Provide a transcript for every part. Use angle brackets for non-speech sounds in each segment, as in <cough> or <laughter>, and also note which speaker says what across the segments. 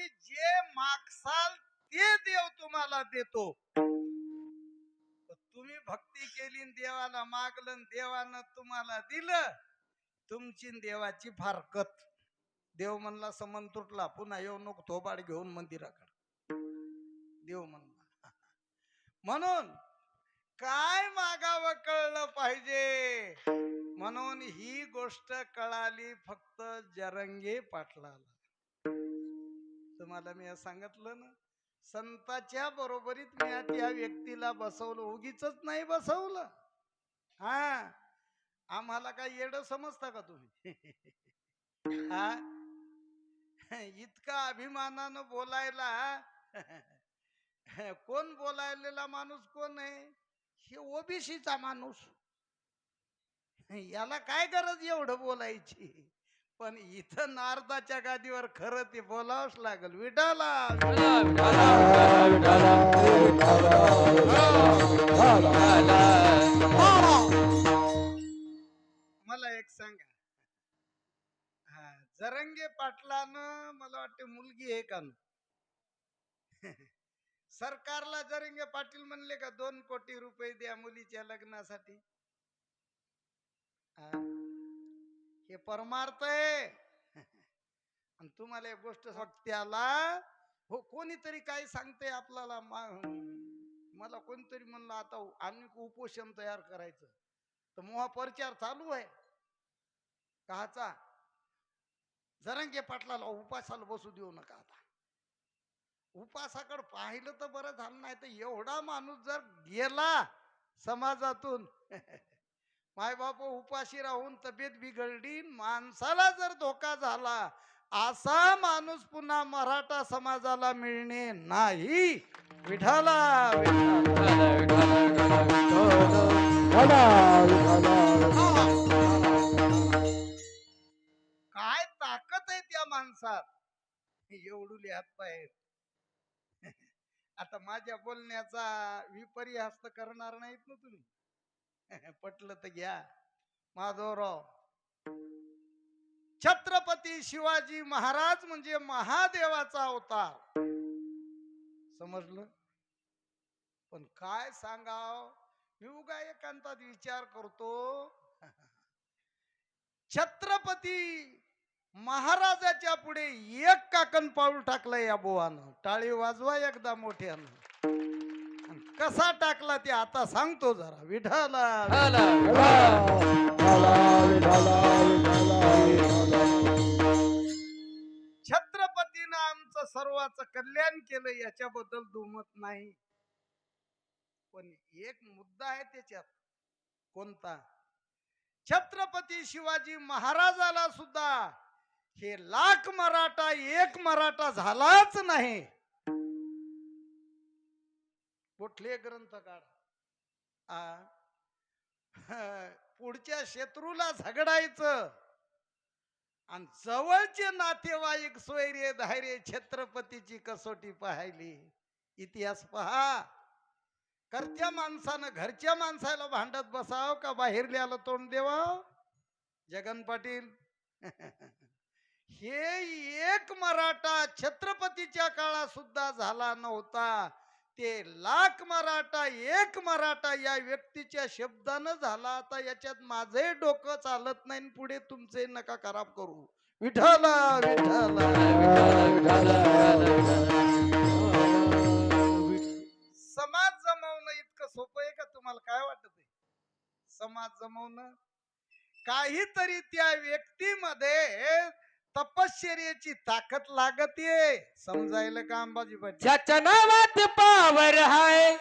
Speaker 1: तुम्ही जे मागसाल ते देव तुम्हाला देतो. तुम्ही भक्ती केली देवाला मागलं देवानं तुम्हाला दिलं तुमची देवाची फारकत. देव म्हणला समन तुटला पुन्हा येऊ नको थोबाड घेऊन मंदिराकडे. देव म्हणला <laughs> म्हणून काय मागावं कळलं पाहिजे? म्हणून ही गोष्ट कळाली फक्त जरंगे पाटलाला. तुम्हाला मी सांगितलं ना संताच्या बरोबरीत मी त्या व्यक्तीला बसवलं उगीच नाही बसवलं. हा आम्हाला काय येड समजता का तुम्ही? <laughs> हा इतका अभिमानानं बोलायला <laughs> कोण बोलायलेला माणूस कोण आहे? हे ओबीसीचा माणूस. याला काय गरज एवढं बोलायची? पण इथं नारदाच्या गादीवर खरं ते बोलावंच लागल. विठाला मला एक सांगा. हा जरंगे पाटलानं मला वाटते मुलगी आहे का न? सरकारला जरंगे पाटील म्हणले का दोन कोटी रुपये द्या मुलीच्या लग्नासाठी? हे परमार्थ आहे. आणि तुम्हाला एक गोष्ट सांग त्याला हो कोणीतरी काय सांगते आपल्याला मला कोणीतरी म्हणलं आता आम्ही उपोषण तयार करायचं. तर महाप्रचार चालू आहे. काचा. जरंगे पाटलाला उपासाला बसू देऊ नका आता. उपासाकडे पाहिलं तर बरं झालं नाही तर एवढा माणूस जर गेला समाजातून माय बाप उपाशी राहून तब्येत बिघडली माणसाला जर धोका झाला असा माणूस पुन्हा मराठा समाजाला मिळणे नाही. विठाला काय ताकद आहे त्या माणसात? एवढुले हात आहेत आता माझ्या बोलण्याचा विपर्यास्त करणार नाहीत ना तुम्ही. <laughs> पटलं तर घ्या. माधवराव. छत्रपती शिवाजी महाराज म्हणजे महादेवाचा अवतार. समजलं? पण काय सांगाव? मी उगा एकांतात विचार करतो. <laughs> छत्रपती महाराजाच्या पुढे एक काकण पाऊल टाकलं या बोवानं. टाळी वाजवा एकदा मोठ्यानं. कसा टाकला ते आता सांगतो जरा. विठाला छत्रपतीनं आमचं सर्वाचं कल्याण केलं याच्याबद्दल दुमत नाही. पण एक मुद्दा आहे त्याच्यात. कोणता? छत्रपती शिवाजी महाराजाला सुद्धा हे लाख मराठा एक मराठा झालाच नाही. कुठले ग्रंथकार आ? <laughs> पुढच्या शत्रूला झगडायचं. आणि जवळचे नातेवाईक सोयरे धायरे छत्रपतीची कसोटी पाहिली. इतिहास पहा. करत्या माणसानं घरच्या माणसाला भांडत बसाव का बाहेरल्याला तोंड देवाव? जगन पाटील. <laughs> हे एक मराठा छत्रपतीच्या काळात सुद्धा झाला नव्हता. ते लाख मराठा एक मराठा या व्यक्तीच्या शब्दानं झाला. आता याच्यात माझे डोकं चालत नाही पुढे तुमचे नका खराब करू. विठाला समाज जमवणं इतकं सोपं आहे का तुम्हाला? काय वाटत समाज जमवणं? काहीतरी त्या व्यक्तीमध्ये तपश्चर्याची ताकद लागते समजायला का अंबाजी
Speaker 2: ज्याच्या नावात पावर हाय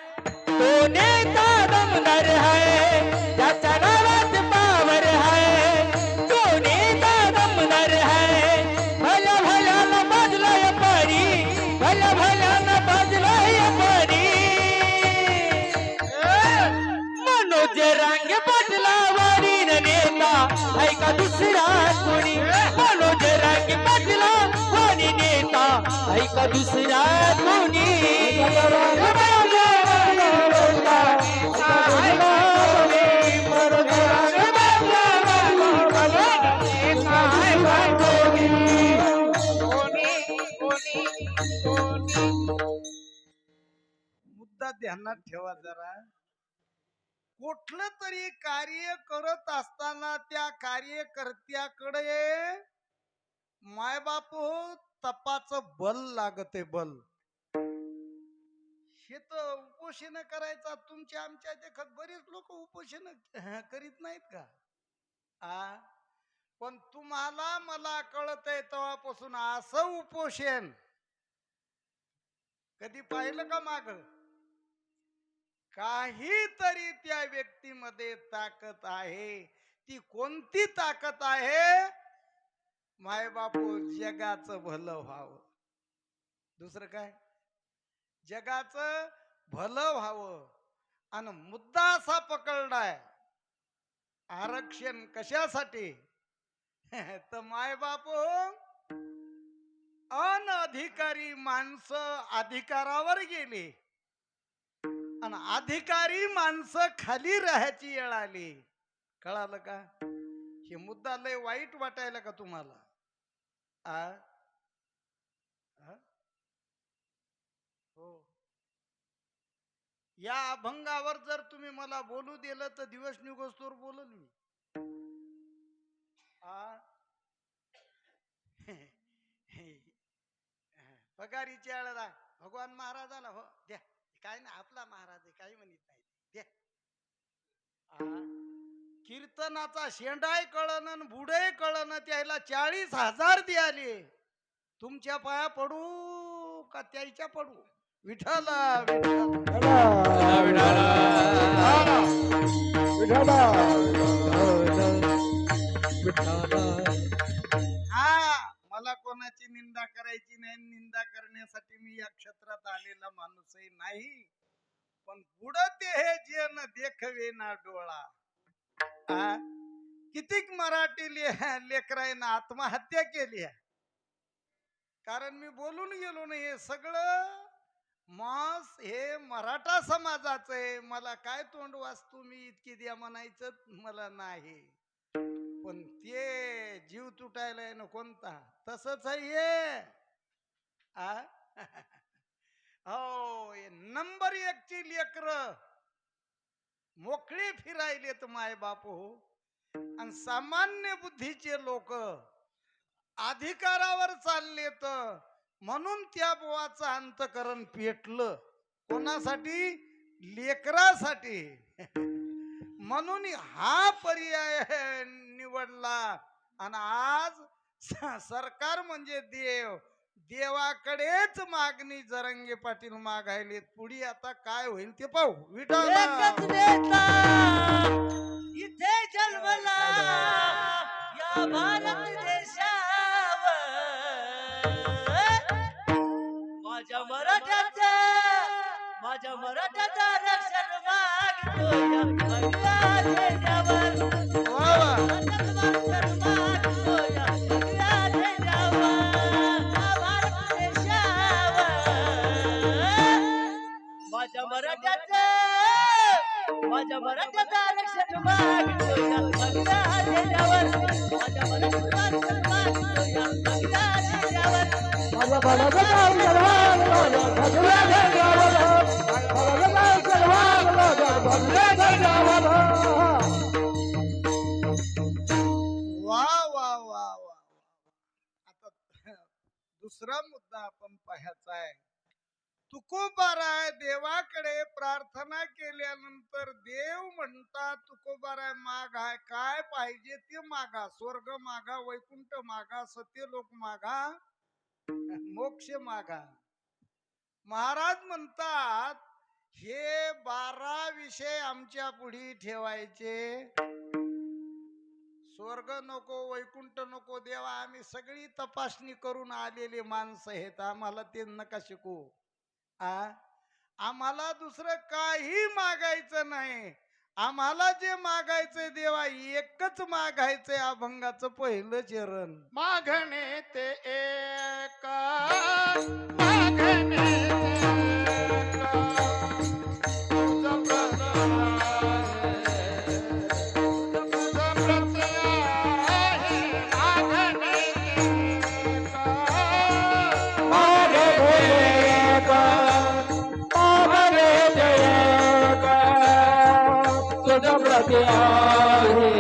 Speaker 2: तो नेता दमदार हाय ज्याच्या नावात पावर हाय तो नेता दमदार हाय भल्या भल्याला बाजलाय पारी भल्या भल्याला बाजलाय पारी मनोज रांगे बाजला वारीन नेता ऐका दुसरा कोणी? ऐका दुसरा कोणी
Speaker 1: मुद्दा ध्यानात ठेवा जरा. कुठलं तरी कार्य करत असताना त्या कार्यकर्त्याकडे मायबाप हो, तपाच बल लागते बल. शेत उपोषण करायचा तुमच्या आमच्या देखत बरेच लोक उपोषण <laughs> करीत नाहीत का? आ? पण तुम्हाला मला कळत आहे तेव्हापासून असं उपोषण. कधी पाहिलं का माग? काहीतरी त्या व्यक्तीमध्ये ताकद आहे. ती कोणती ताकद आहे? मायबापू जगाचं भलं व्हावं. दुसरं काय? जगाचं भलं व्हावं. आणि मुद्दा असा पकडलाय आरक्षण कशासाठी? <laughs> तर मायबापू अनधिकारी माणसं अधिकारावर गेली. आणि अधिकारी माणसं खाली राहायची येळ आली. कळालं का? हे मुद्दा लय वाईट वाटायला का तुम्हाला? A हो. या अभंगावर जर तुम्ही मला बोलू दिलं तर दिवस निघोस्तोर बोलल मी. पगारीची पगारीच्या भगवान महाराजाला हो द्या. काय ना आपला महाराज आहे काही म्हणत नाही. द्या. आ, कीर्तनाचा शेंडाय कळण आणि बुडे कळण त्याला चाळीस हजार द्याले. तुमच्या पाया पडू का त्याच्या पडू? विठ्ठल हा मला कोणाची निंदा करायची नाही निंदा करण्यासाठी मी या क्षेत्रात आलेला माणूसही नाही. पण बुडते हे जे न देखवे ना डोळा. कितीक मराठी ले- आत्महत्या केली आहे. कारण मी बोलून गेलो ना हे सगळं मास हे मराठा समाजाचं आहे. मला काय तोंड वाचतो मी इतकी द्या म्हणायचं मला नाही. पण ते जीव तुटायला ना कोणता? तसच आहे हे. <laughs> हो नंबर एक ची लेकर. मोकळे फिरायलेत माय बाप हो. आणि सामान्य बुद्धीचे लोक अधिकारावर चाललेत म्हणून त्या बुवाचं अंतकरण पेटलं. कोणासाठी? लेकरासाठी. म्हणून हा पर्याय निवडला. आणि आज सरकार म्हणजे देव. देवाकडेच मागणी जरंगे पाटील मागायले. पुढे आता काय होईल ते पाहू. विठ्ठल.
Speaker 3: एकच नेता इथे जन्मला. या भारत देशावर. माझ्या मराठ्याचा माझ्या मराठ्याचा रक्षण मागतो.
Speaker 1: वा वा वा वा आता दुसरा मुद्दा आपण पाहायचा आहे. तुकोबाराय देवाकडे प्रार्थना केल्यानंतर देव म्हणतात तुकोबाराय माग काय पाहिजे ते मागा. स्वर्ग मागा वैकुंठ मागा सत्य लोक मागा मोक्ष मागा. महाराज म्हणतात हे बारा विषय आमच्या पुढे ठेवायचे. स्वर्ग नको वैकुंठ नको. देवा आम्ही सगळी तपासणी करून आलेले माणसं आहेत. आम्हाला ते नका शिकू. आ आम्हाला दुसरं काही मागायचं नाही. आम्हाला जे मागायचंय देवा एकच मागायचंय अभंगाचं पहिलं चरण.
Speaker 4: मागणे ते एक मागणे
Speaker 2: तुझ प्रती आहे तुझ प्रती